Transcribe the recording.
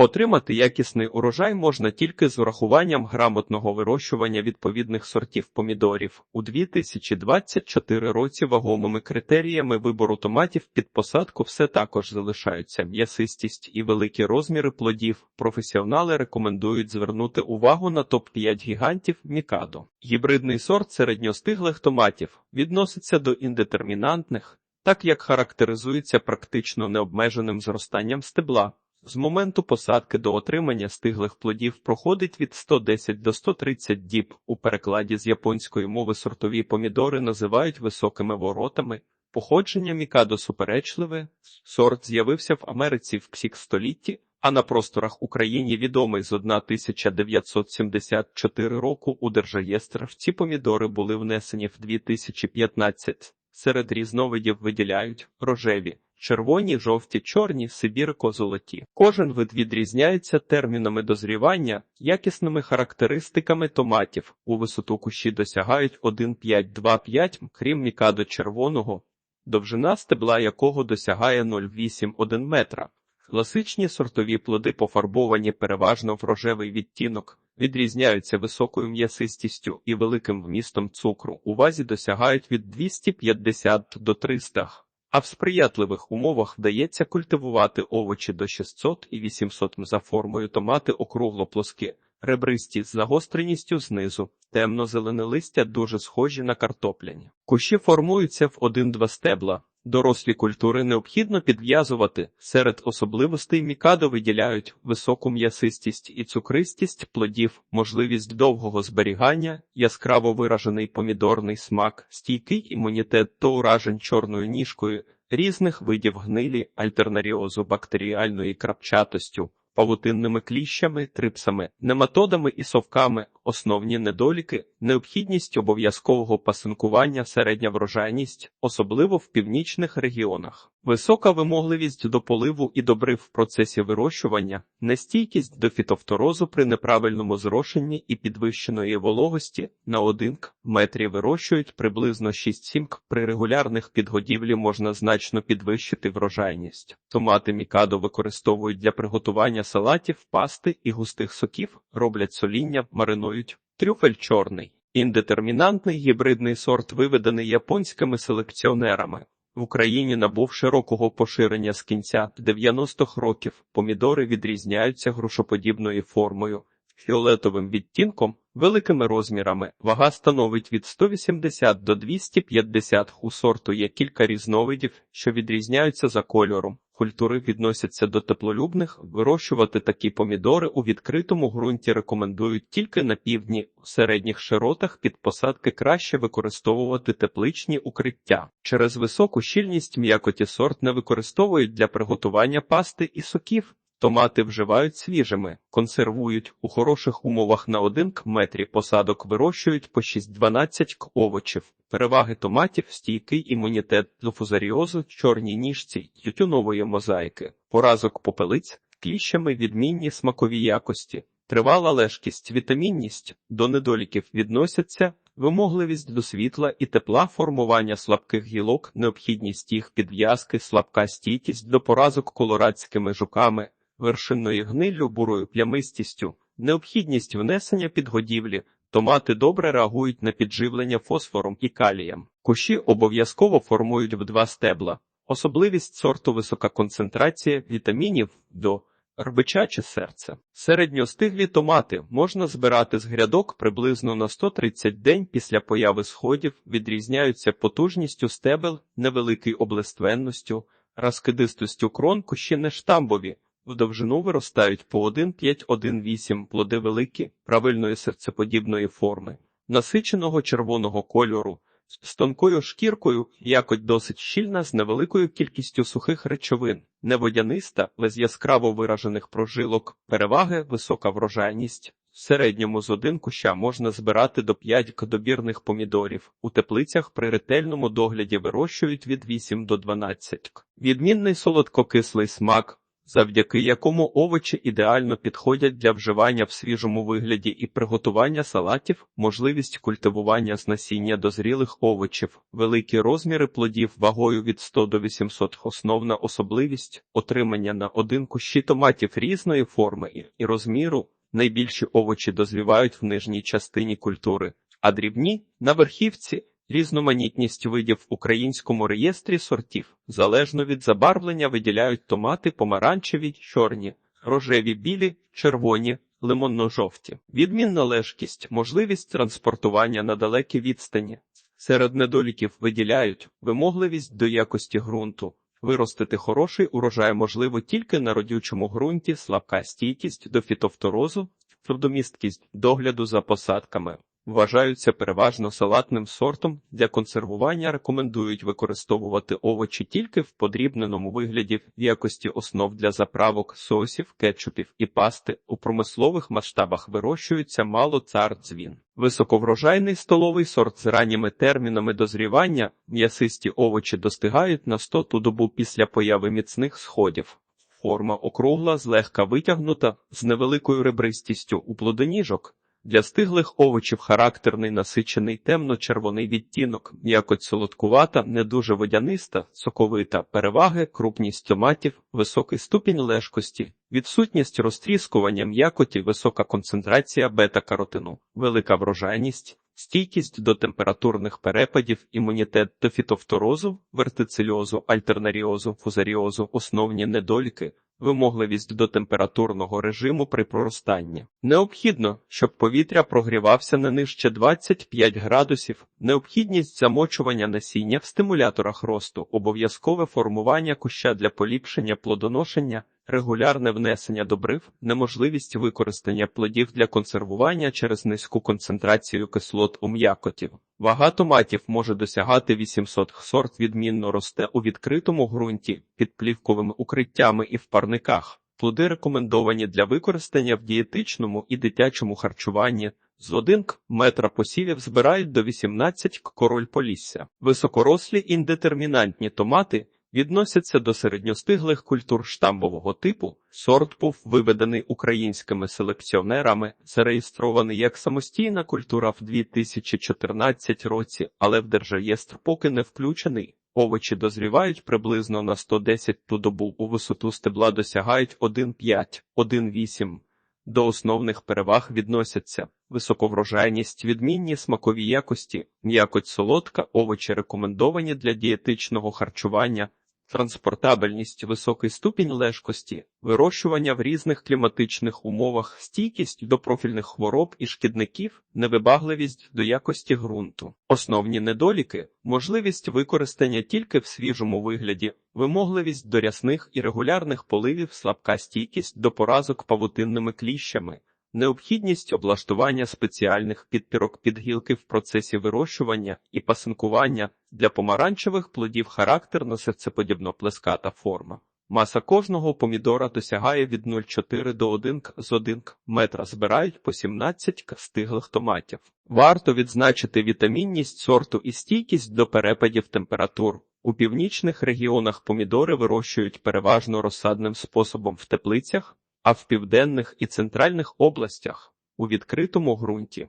Отримати якісний урожай можна тільки з урахуванням грамотного вирощування відповідних сортів помідорів. У 2024 році вагомими критеріями вибору томатів під посадку все також залишаються м'ясистість і великі розміри плодів. Професіонали рекомендують звернути увагу на топ-5 гігантів Мікадо. Гібридний сорт середньостиглих томатів відноситься до індетермінантних, так як характеризується практично необмеженим зростанням стебла. З моменту посадки до отримання стиглих плодів проходить від 110 до 130 діб. У перекладі з японської мови сортові помідори називають високими воротами. Походження мікадо суперечливе. Сорт з'явився в Америці в псік столітті, а на просторах України відомий з 1974 року у держреєстр. Ці помідори були внесені в 2015. Серед різновидів виділяють рожеві, червоні, жовті, чорні, сибірко, золоті. Кожен вид відрізняється термінами дозрівання, якісними характеристиками томатів. У висоту кущі досягають 1,5-2,5, крім мікадо червоного, довжина стебла якого досягає 0,8-1 метра. Класичні сортові плоди пофарбовані переважно в рожевий відтінок, відрізняються високою м'ясистістю і великим вмістом цукру. У вазі досягають від 250 до 300, а в сприятливих умовах вдається культивувати овочі до 600 і 800 за формою томати округло-плоскі, ребристі з загостреністю знизу, темно-зелене листя дуже схожі на картопляні. Кущі формуються в один-два стебла. Дорослі культури необхідно підв'язувати. Серед особливостей мікадо виділяють високу м'ясистість і цукристість плодів, можливість довгого зберігання, яскраво виражений помідорний смак, стійкий імунітет до уражень чорною ніжкою, різних видів гнилі, альтернаріозу бактеріальної крапчатостю, павутинними кліщами, трипсами, нематодами і совками, основні недоліки, необхідність обов'язкового пасинкування, середня врожайність, особливо в північних регіонах, висока вимогливість до поливу і добрив в процесі вирощування, нестійкість до фітофторозу при неправильному зрошенні і підвищеної вологості на 1 к метрі вирощують приблизно 6-7 к. При регулярних підгодівлі можна значно підвищити врожайність. Томати мікадо використовують для приготування салатів, пасти і густих соків, роблять соління, маринують. Трюфель чорний. Індетермінантний гібридний сорт виведений японськими селекціонерами. В Україні набув широкого поширення з кінця 90-х років. Помідори відрізняються грушоподібною формою, фіолетовим відтінком, великими розмірами. Вага становить від 180 до 250 у сорту є кілька різновидів, що відрізняються за кольором. Культури відносяться до теплолюбних, вирощувати такі помідори у відкритому ґрунті рекомендують тільки на півдні, у середніх широтах під посадки краще використовувати тепличні укриття. Через високу щільність м'якоті сорт не використовують для приготування пасти і соків. Томати вживають свіжими, консервують у хороших умовах на 1 к метрі посадок вирощують по 6-12 к овочів. Переваги томатів, стійкий імунітет до фузаріозу, чорній ніжці, тютюнової мозаїки, поразок попелиць, кліщами відмінні смакові якості, тривала лежкість, вітамінність до недоліків відносяться. Вимогливість до світла і тепла, формування слабких гілок, необхідність їх підв'язки, слабка стійкість до поразок колорадськими жуками, вершинною гниллю, бурою плямистістю, необхідність внесення підгодівлі, томати добре реагують на підживлення фосфором і калієм. Кущі обов'язково формують в два стебла. Особливість сорту висока концентрація вітамінів до рбичаче серце. Середньостиглі томати можна збирати з грядок приблизно на 130 день після появи сходів, відрізняються потужністю стебел, невеликою облиственністю, розкидистостю крон кущі не штамбові. В довжину виростають по 1,5-1,8 плоди великі, правильної серцеподібної форми, насиченого червоного кольору, з тонкою шкіркою, якось досить щільна з невеликою кількістю сухих речовин, неводяниста, без яскраво виражених прожилок, переваги, висока врожайність. В середньому з один куща можна збирати до 5 добірних помідорів. У теплицях при ретельному догляді вирощують від 8 до 12 к. Відмінний солодкокислий смак, завдяки якому овочі ідеально підходять для вживання в свіжому вигляді і приготування салатів, можливість культивування з насіння дозрілих овочів, великі розміри плодів вагою від 100 до 800 основна особливість отримання на один кущі томатів різної форми і- розміру. Найбільші овочі дозрівають в нижній частині культури, а дрібні на верхівці. Різноманітність видів в українському реєстрі сортів залежно від забарвлення виділяють томати помаранчеві, чорні, рожеві, білі, червоні, лимонно-жовті. Відмінна лежкість, можливість транспортування на далекі відстані. Серед недоліків виділяють вимогливість до якості ґрунту. Виростити хороший урожай можливо тільки на родючому ґрунті, слабка стійкість до фітофторозу, трудомісткість догляду за посадками. Вважаються переважно салатним сортом. Для консервування рекомендують використовувати овочі тільки в подрібненому вигляді в якості основ для заправок, соусів, кетчупів і пасти. У промислових масштабах вирощується мало цар дзвін. Високоврожайний столовий сорт з ранніми термінами дозрівання, м'ясисті овочі достигають на 100 ту добу після появи міцних сходів. Форма округла, злегка витягнута, з невеликою ребристістю у плодоніжок. Для стиглих овочів характерний насичений темно-червоний відтінок, м'якоть солодкувата, не дуже водяниста, соковита, переваги, крупність томатів, високий ступінь лежкості, відсутність розтріскування м'якоті, висока концентрація бета-каротину, велика врожайність, стійкість до температурних перепадів, імунітет до фітофторозу, вертицильозу, альтернаріозу, фузаріозу, основні недоліки, вимогливість до температурного режиму при проростанні. Необхідно, щоб повітря прогрівався не нижче 25 градусів, необхідність замочування насіння в стимуляторах росту, обов'язкове формування куща для поліпшення плодоношення, регулярне внесення добрив, неможливість використання плодів для консервування через низьку концентрацію кислот у м'якоті. Вага томатів може досягати 800 сорт відмінно росте у відкритому ґрунті, під плівковими укриттями і в парниках. Плоди рекомендовані для використання в дієтичному і дитячому харчуванні. З 1 метра посівів збирають до 18 к король полісся. Високорослі індетермінантні томати відносяться до середньостиглих культур штамбового типу. Сорт був виведений українськими селекціонерами, зареєстрований як самостійна культура в 2014 році, але в держреєстр поки не включений. Овочі дозрівають приблизно на 110 ту добу, у висоту стебла досягають 1,5-1,8. До основних переваг відносяться високоврожайність, відмінні смакові якості, м'якоть солодка, овочі рекомендовані для дієтичного харчування, транспортабельність, високий ступінь лежкості, вирощування в різних кліматичних умовах, стійкість до профільних хвороб і шкідників, невибагливість до якості ґрунту. Основні недоліки можливість використання тільки в свіжому вигляді, вимогливість до рясних і регулярних поливів, слабка стійкість до поразок павутинними кліщами. Необхідність облаштування спеціальних підпірок під гілки в процесі вирощування і пасинкування для помаранчевих плодів характерно серцеподібно плеската форма. Маса кожного помідора досягає від 0,4 до 1 з 1 метра. Збирають по 17 к стиглих томатів. Варто відзначити вітамінність сорту і стійкість до перепадів температур. У північних регіонах помідори вирощують переважно розсадним способом в теплицях, а в південних і центральних областях у відкритому ґрунті.